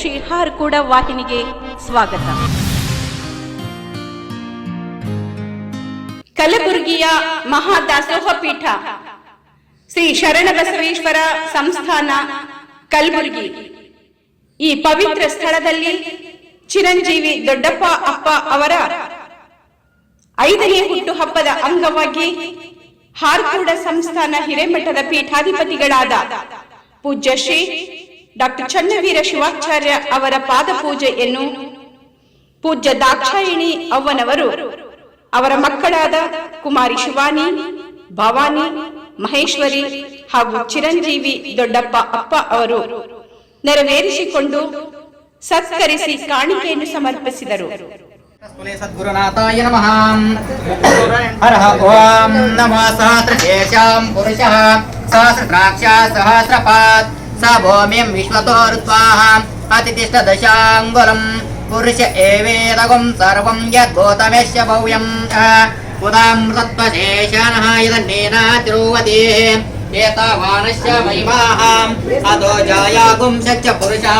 ಶ್ರೀ ಹಾರ್ಕೂಡ ವಾಹಿನಿಗೆ ಸ್ವಾಗತ. ಕಲಬುರಗಿಯ ಮಹಾದಾಸೋಹ ಪೀಠ ಶ್ರೀ ಶರಣಬಸವೇಶ್ವರ ಸಂಸ್ಥಾನ ಕಲಬುರಗಿ. ಈ ಪವಿತ್ರ ಸ್ಥಳದಲ್ಲಿ ಚಿರಂಜೀವಿ ದೊಡ್ಡಪ್ಪ ಅಪ್ಪ ಅವರ ಐದನೇ ಹುಟ್ಟುಹಬ್ಬದ ಅಂಗವಾಗಿ ಹಾರ್ಕೂಡ ಸಂಸ್ಥಾನ ಹಿರೇಮಠದ ಪೀಠಾಧಿಪತಿಗಳಾದ ಪೂಜ್ಯ ಶ್ರೀ ಡಾಕ್ಟರ್ ಚನ್ನವೀರ ಶಿವಾಚಾರ್ಯ ಅವರ ಪಾದಪೂಜೆಯನ್ನು ಪೂಜ್ಯ ದಾಕ್ಷಾಯಿಣಿ ಅವ್ವನವರು ಅವರ ಮಕ್ಕಳಾದ ಕುಮಾರಿ ಶಿವಾನಿ, ಭವಾನಿ, ಮಹೇಶ್ವರಿ ಹಾಗೂ ಚಿರಂಜೀವಿ ದೊಡ್ಡಪ್ಪ ಅಪ್ಪ ಅವರು ನೆರವೇರಿಸಿಕೊಂಡು ಸತ್ಕರಿಸಿ ಕಾಣಿಕೆಯನ್ನು ಸಮರ್ಪಿಸಿದರು. ಸದ್ಗುರುನಾಥಾಯ ನಮಃ. ಹರಹ ಓಂ ನಮಃ. ಸಹಸ್ರಪಾತ್ स भूमिं विश्वतो ऋत्वाः अतितिष्ठदशाङ्गुलम् पुरुष एवेदगुं सर्वं यद्भूतमेश्य भव्यम् उदां तत्त्वशेषानः यदन्नेनातिरुवति एतावानस्य महिमाः अधो जायागुं सच्च पुरुषः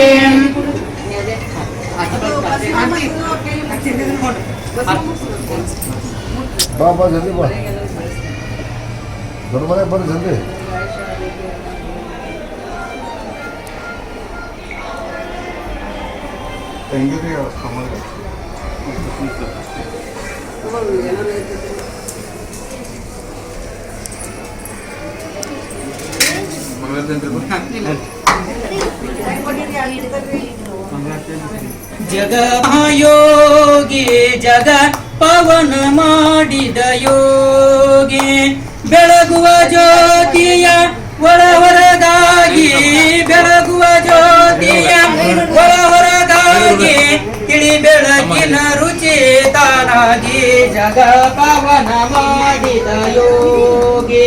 બા બા જલ્દી બા ઘર બને પણ જલ્દી થેન્ક યુ કમલ મંગળ ચંદ્ર ಜಗ ಯೋಗಿ ಜಗ ಪವನ ಮಾಡಿದ ಯೋಗಿ. ಬೆಳಗುವ ಜ್ಯೋತಿಯ ಒಳ ಹೊರಗಾಗಿ ಬೆಳಗುವ ಜ್ಯೋತಿಯ ಒಳ ಹೊರಗಾಗಿ ತಿಳಿ ಬೆಳಕಿನ ರುಚಿ ತಾನಾಗಿ ಜಗ ಪವನ ಮಾಡಿದ ಯೋಗಿ.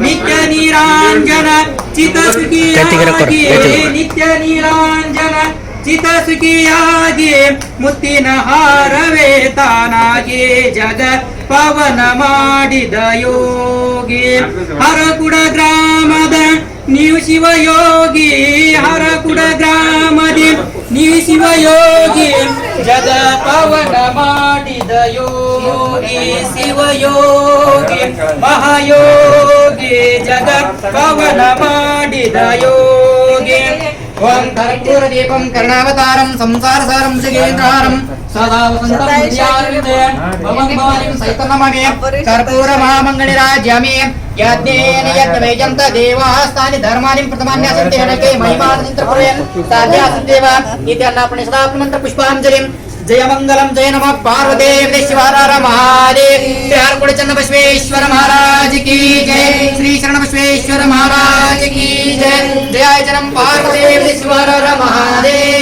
ನಿತ್ಯ ನಿರಾಂಜನ ಚಿತ ನಿತ್ಯ ನಿರಾಂಜನ ಚಿತ ಸುಖಿಯಾಗಿ ಮುತ್ತಿನ ಹಾರವೇ ತಾನಾಗಿ ಜಗ ಪವನ ಮಾಡಿದ ಯೋಗಿ. ಹರಕುಡ ಗ್ರಾಮದ ನೀವು ಶಿವಯೋಗಿ, ಹರಕುಡ ಗ್ರಾಮದಿ ನೀವು ಶಿವಯೋಗಿ, ಜಗ ಪವನ ಮಾಡಿದ ಯೋಗಿ, ಶಿವಯೋಗಿ, ಮಹಾಯೋಗಿ, ಜಗ ಪವನ ಮಾಡಿದ ಯೋಗಿ. ఓం కర్పూర దీపం కరుణావతారం సంసారసారం జగేంద్రహారం కర్పూర మహామంగళి రాజ్యమే యజ్ఞేన యజ్ఞ వైజంత దేవాస్తాని ధర్మాని ప్రథమాన్యాసంతి హణకే మహిమానంత్ర ప్రయన్ సాధ్యాసందేవ ఇది అన్నాపణి సదాత్మంత్ర పుష్పాంజలిం జయమంగళం జయ నమ పార్వదేవ శివారార మహాదేవ్. శ్రీ ఆర్కుడ చంద్ర బసవేశ్వర మహారాజ్కి జయ శ్రీ శరణ బసవేశ్వర మహారాజ్కి జయ జయాచరం పార్వదేవ శివారార మహాదేవ్.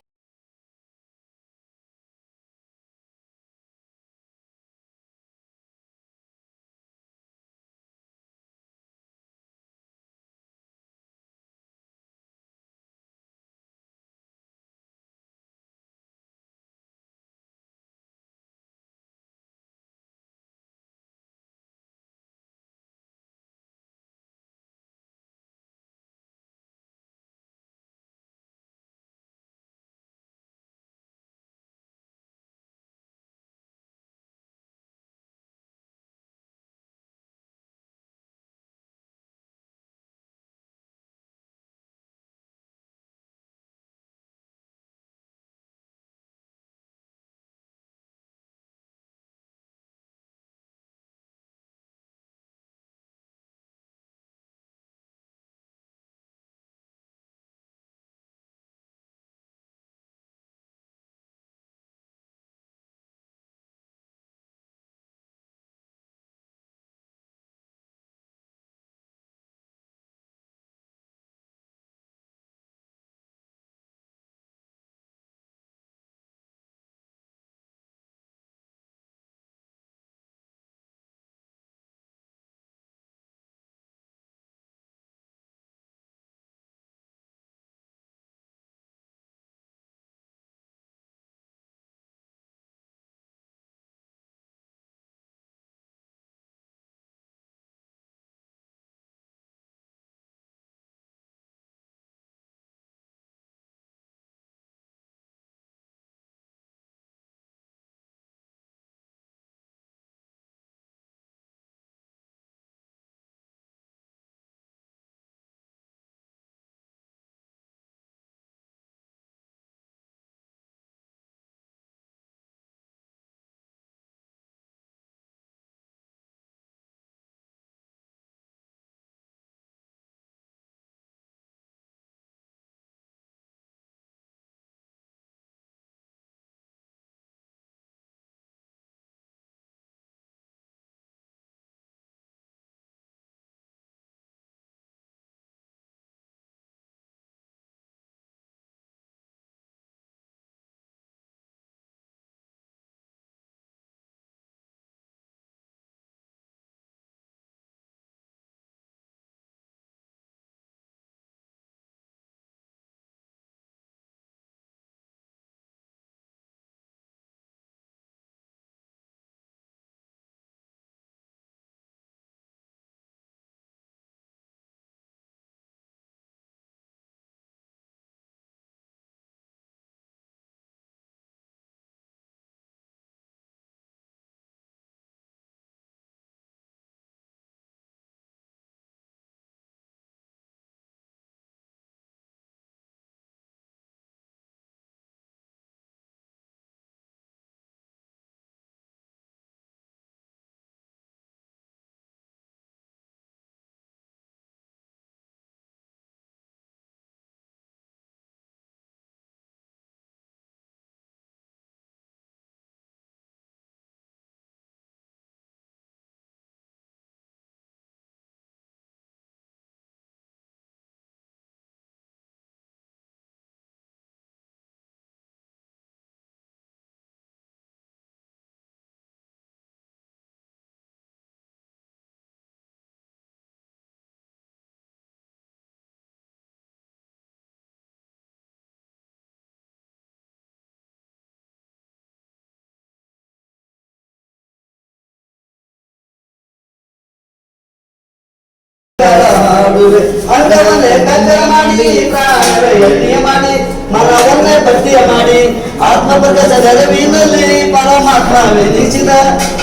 ಕಚ್ಚರ ಮಾಡಿ, ಪ್ರಾಣವೇ ಮಾಡಿ ಮನವನ್ನೇ ಬಟ್ಟಿಯ ಮಾಡಿ, ಆತ್ಮಪ್ರಕಾಶ ನೆರವಿನಲ್ಲಿ ಪರಮಾತ್ಮ ವಿಧಿಸಿದ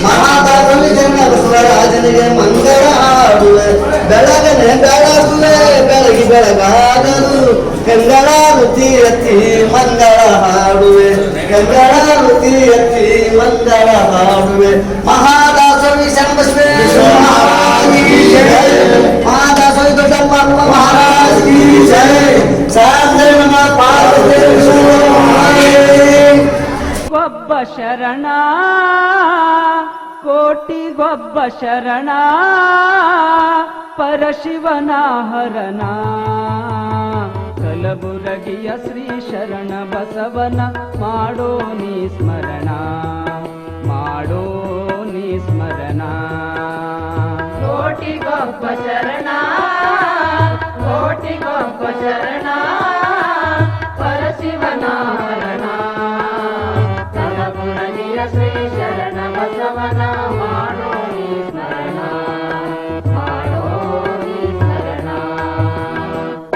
ಮಹಾದಾರವಿ ಜನ್ಮ ಬಸವರಾಜನಿಗೆ ಮಂಗಳ ಹಾಡುವೆ. ಬೆಳಗನೆ ಬೆಳಗುವೆ, ಬೆಳಗಿ ಬೆಳಗಾಗಲು ವೃತ್ತಿ ಎತ್ತಿ ಮಂಗಳ ಹಾಡುವೆ. ಗಂಗಳಾರುತಿ ಎತ್ತಿ ಮಂಗಳ ಹಾಡುವೆ. ಮಹಾದಾಸವಿ ಶಂಭಸ್ವೇಶ್ವರ ಒಬ್ಬ ಶರಣ ಕೋಟಿಗೊಬ್ಬ ಶರಣ, ಪರಶಿವನ ಹರಣ. ಕಲಬುರಗಿಯ ಶ್ರೀ ಶರಣ ಬಸವನ ಮಾಡೋ ನೀ ಸ್ಮರಣ, ಮಾಡೋ ನೀ ಸ್ಮರಣ. ಕೋಟಿಗೊಬ್ಬ ಶರಣ ಕೋಟಿಗೊಬ್ಬ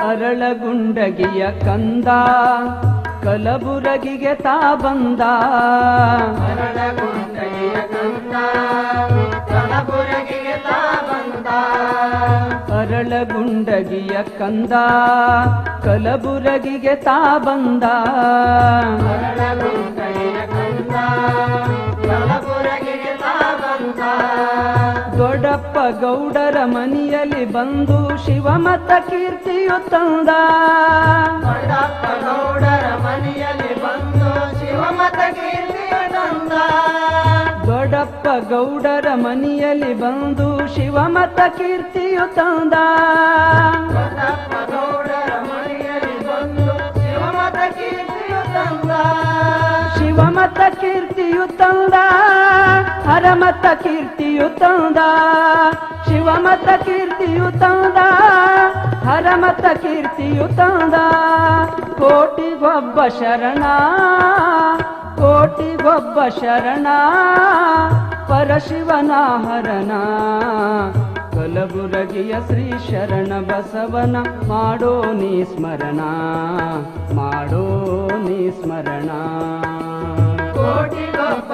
ಅರಳಗುಂಡಗಿಯ ಕಂದ ಕಲಬುರಗಿಗೆ ತಾ ಬಂದ. ಗುಂಡಗಿಯ ಕಂದ ಅರಳಗುಂಡಗಿಯ ಕಂದ ಕಲಬುರಗಿಗೆ ತಾ ಬಂದ. ಅರಳಗುಂಡಗಿಯ ಕಂದ ಕಲಬುರಗಿಗೆ ತಾ ಬಂದ. ದೊಡ್ಡಪ್ಪ ಗೌಡರ ಮನೆಯಲ್ಲಿ ಬಂದು ಶಿವಮತ ಕೀರ್ತಿಯು ತಂದ. ದೊಡ್ಡಪ್ಪ ಗೌಡರ ಮನೆಯಲ್ಲಿ ಬಂದು ಶಿವಮತ ಕೀರ್ತಿ ಗೌಡರ ಮನೆಯಲ್ಲಿ ಬಂದು ಶಿವಮತ ಕೀರ್ತಿಯು ತಂದ. ದೊಡ್ಡಪ್ಪ ಗೌಡರ ಮನೆಯಲ್ಲಿ ಬಂದು ಶಿವಮತ ಕೀರ್ತಿಯು ತಂದ. ಶಿವಮತ ಕೀರ್ತಿಯು ತಂದ ಹರಮತ ಕೀರ್ತಿಯು ತಂದ. ಶಿವಮತ ಕೀರ್ತಿಯು ತಂದ ಹರಮತ ಕೀರ್ತಿಯು ತಂದ. ಕೋಟಿಗೊಬ್ಬ ಶರಣ ಕೋಟಿಗೊಬ್ಬ ಶರಣ ಪರಶಿವನ ಹರಣ. ಕಲಬುರಗಿಯ ಶ್ರೀ ಶರಣ ಬಸವನ ಮಾಡೋ ನೀ ಸ್ಮರಣ. ಮಾಡೋ ನೀ ಸ್ಮರಣ. ಕೋಟಿಗೊಬ್ಬ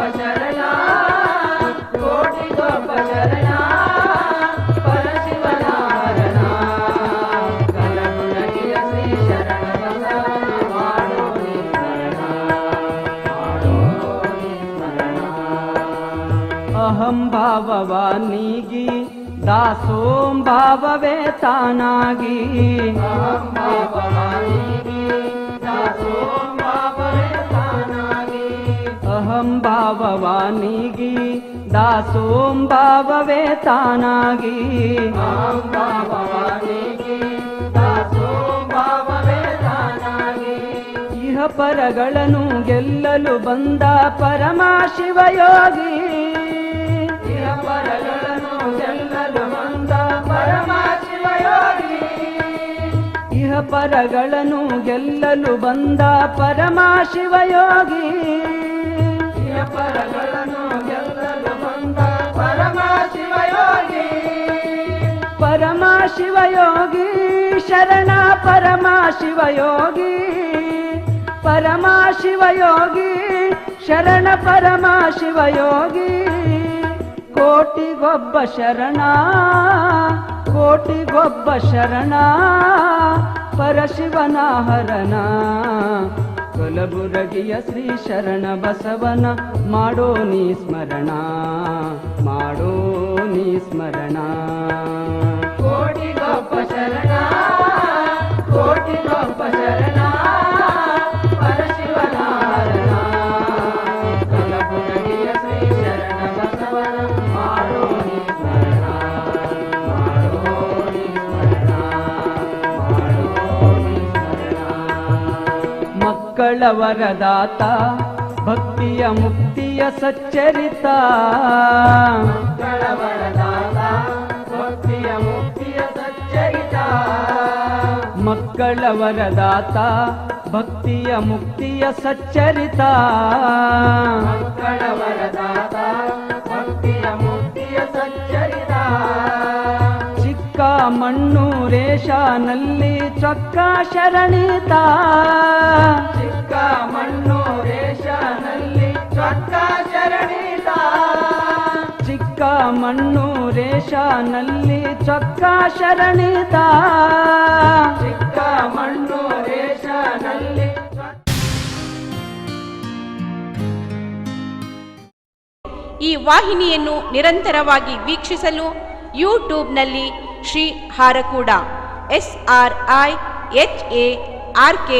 ಅಹಂ ಭಾವವಾನಿಗಿ ನೀಗಿ ದಾಸೋಂ ಭಾವವೇ ತಾನಾಗಿ. ಇಹ ಪರಗಳನ್ನು ಗೆಲ್ಲಲು ಬಂದ ಪರಮ ಶಿವಯೋಗಿ ಪರಗಳನ್ನು ಗೆಲ್ಲಲು ಬಂದ ಪರಮ ಶಿವಯೋಗಿ ಪರಗಳನ್ನು ಗೆಲ್ಲಲು ಬಂದ ಪರಮ ಶಿವಯೋಗಿ ಪರಮ ಶಿವಯೋಗಿ ಶರಣ ಪರಮ ಶಿವಯೋಗಿ ಪರಮ ಶಿವಯೋಗಿ ಶರಣ ಪರಮ ಶಿವಯೋಗಿ ಕೋಟಿಗೊಬ್ಬ ಶರಣ ಕೋಟಿಗೊಬ್ಬ ಶರಣ, ಪರಶಿವನ ಹರಣ. ಕಲಬುರಗಿಯ ಶ್ರೀ ಶರಣ ಬಸವನ, ಮಾಡೋ ನೀ ಸ್ಮರಣ, ಮಾಡೋ ನೀ ಸ್ಮರಣ. ಕೋಟಿಗೊಬ್ಬ ಶರಣ ಕೋಟಿಗೊಬ್ಬ ಶರಣ. ಮಕ್ಕಳ ವರದಾತ ಭಕ್ತಿಯ ಮುಕ್ತಿಯ ಸಚ್ಚರಿತ. ವರದಾತ ಭಕ್ತಿಯ ಮುಕ್ತಿಯ ಸಚ್ಚರಿತ. ಮಕ್ಕಳ ವರದಾತ ಭಕ್ತಿಯ ಮುಕ್ತಿಯ ಸಚ್ಚರಿತ. ಮಕ್ಕಳ ವರದಾತ ಭಕ್ತಿಯ ಮುಕ್ತಿಯ ಸಚ್ಚರಿತ. ಚಿಕ್ಕ ಮಣ್ಣೂರೇಶನಲ್ಲಿ ಚೊಕ್ಕ ಶರಣಿತ. ಚಿಕ್ಕ ಮಣ್ಣೂರೇಶನಲ್ಲಿ ಚೊಕ್ಕ ಶರಣಿತ ಚಿಕ್ಕ ಮಣ್ಣೂರೇಶನಲ್ಲಿ ಚೊಕ್ಕ ಶರಣಿತ ಚಿಕ್ಕ ಈ ವಾಹಿನಿಯನ್ನು ನಿರಂತರವಾಗಿ ವೀಕ್ಷಿಸಲು ಯೂಟ್ಯೂಬ್ನಲ್ಲಿ Shri Harakuda, S R I H A R K